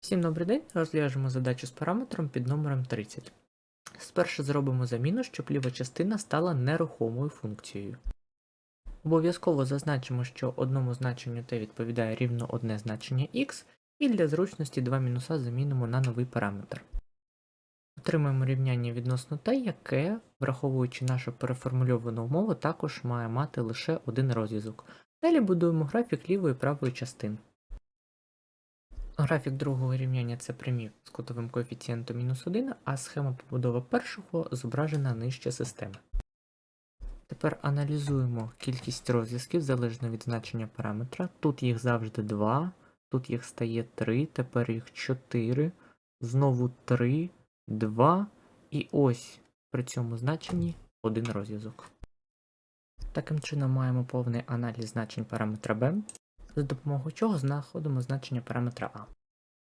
Всім добрий день. Розв'яжемо задачу з параметром під номером 30. Спершу зробимо заміну, щоб ліва частина стала нерухомою функцією. Обов'язково зазначимо, що одному значенню t відповідає рівно одне значення x, і для зручності два мінуса замінимо на новий параметр. Отримаємо рівняння відносно t, яке, враховуючи нашу переформульовану умову, також має мати лише один розв'язок. Далі будуємо графік лівої і правої частин. Графік другого рівняння це прямі з кутовим коефіцієнтом мінус 1, а схема побудови першого зображена нижче системи. Тепер аналізуємо кількість розв'язків залежно від значення параметра. Тут їх завжди 2, тут їх стає 3, тепер їх 4, знову 3, 2 і ось при цьому значенні один розв'язок. Таким чином маємо повний аналіз значень параметра b, за допомогою чого знаходимо значення параметра А.